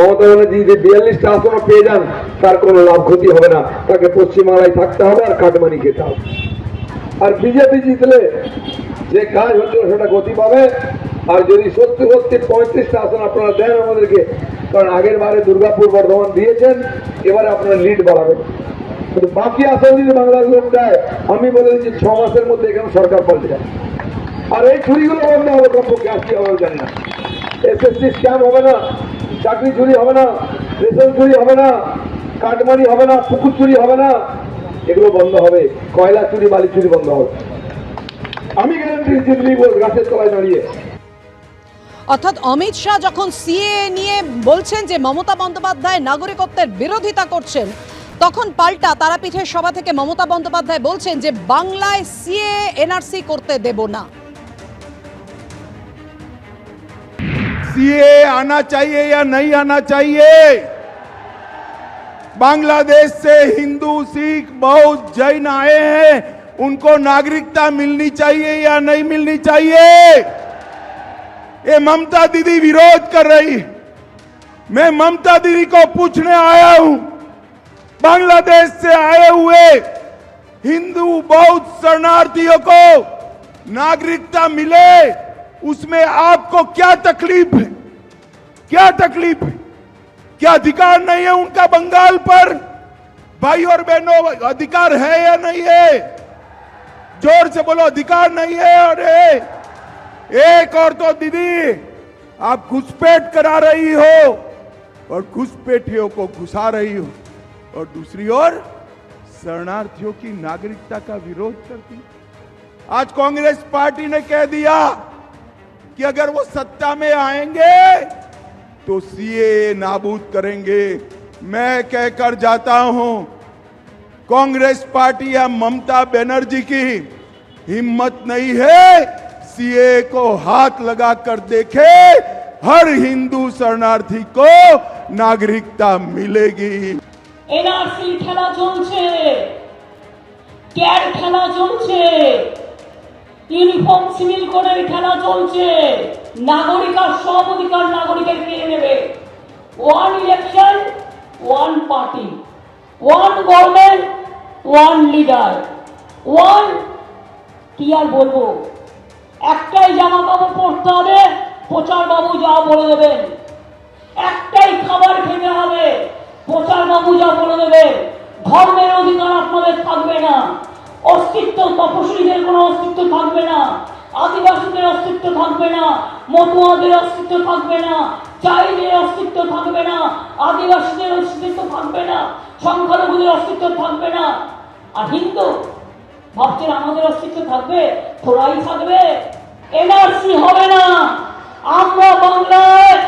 মমতা ব্যানার্জি যদি বিয়াল্লিশটা আসনও পেয়ে যান, তার কোনো লাভ ক্ষতি হবে না। তাকে পশ্চিমবাংলায় থাকতে হবে আর কাটমানি খেতে হবে। আর বিজেপি জিতলে যে কাজ হচ্ছে সেটা গতি পাবে। আর যদি সত্যি সত্যি পঁয়ত্রিশটা আসন আপনারা দেন আমাদেরকে, কারণ আগের বারে দুর্গাপুর বর্ধমান দিয়েছেন, এবারে আপনারা লিড বাড়াবেন। কিন্তু বাকি আসন যদি বাংলার লোক দেয়, আমি বলে দিচ্ছি, ছ মাসের মধ্যে এখানে সরকার পাল্টে যাবে। আর এই ছুরিগুলো বন্ধ হবে কমপক্ষে, আজকে হবে জানি না। এসএসসি স্ক্যাম হবে না। চাকরি চুরি হবে না, রেশন চুরি হবে না, কাটমানি হবে না, পুকুর চুরি হবে না, এগুলো বন্ধ হবে। কয়লা চুরি, বালি চুরি বন্ধ হবে। আমি গ্যারান্টি দিল্লি গাছের তলায় দাঁড়িয়ে। অর্থাৎ অমিত শাহ যখন সিএ নিয়ে বলছেন যে মমতা বন্দ্যোপাধ্যায় নাগরিকত্বের বিরোধিতা করছেন, তখন পাল্টা তারাপীঠের সভা থেকে মমতা বন্দ্যোপাধ্যায় বলছেন যে বাংলায় সিএ, এনআরসি করতে দেব না। सीए आना चाहिए या नहीं आना चाहिए? बांग्लादेश से हिंदू, सिख, बौद्ध, जैन आए हैं, उनको नागरिकता मिलनी चाहिए या नहीं मिलनी चाहिए? ये ममता दीदी विरोध कर रही मैं ममता दीदी को पूछने आया हूँ। बांग्लादेश से आए हुए हिंदू, बौद्ध शरणार्थियों को नागरिकता मिले? उसमें आपको क्या तकलीफ़ है? क्या तकलीफ़ है? क्या अधिकार नहीं है उनका बंगाल पर? भाई और बहनों, अधिकार है या नहीं है? ज़ोर से बोलो, अधिकार नहीं है अरे एक और तो दीदी, आप घुसपैठ करा रही हो और घुसपैठियों को घुसा रही हो और दूसरी ओर शरणार्थियों की नागरिकता का विरोध करती आज कांग्रेस पार्टी ने कह दिया कि अगर वो सत्ता में आएंगे तो सीए नाबूद करेंगे मैं कहकर जाता हूं कांग्रेस पार्टी या ममता बनर्जी की हिम्मत नहीं है सीए को हाथ लगाकर देखे हर हिंदू शरणार्थी को नागरिकता मिलेगी এনআরসি খেলা চলছে ক্যার খেলা চলছে ইউনিফর্ম সিভিল কোডের খেলা চলছে। নাগরিক আর সব অধিকার নাগরিকের কেড়ে নেবে one election one party one government one leader one কি আর বলব? একটাই জামা কাপড় পরতে হবে প্রচার বাবু যা বলে দেবেন। একটাই খাবার খেতে হবে প্রচার বাবু যা বলে দেবে ধর্মের অধিকার আপনাদের থাকবে না। অস্তিত্ব তপশিলীদের কোনো অস্তিত্ব থাকবে না। আদিবাসীদের অস্তিত্ব থাকবে না। মতুয়াদের অস্তিত্ব থাকবে না। চাইদের অস্তিত্ব থাকবে না। আদিবাসীদের অস্তিত্ব থাকবে না। সংখ্যালঘুদের অস্তিত্ব থাকবে না। আর হিন্দু, ভাবছেন আমাদের অস্তিত্ব থাকবে? তোরাই থাকবে? এনআরসি হবে না। আমরা বাংলায়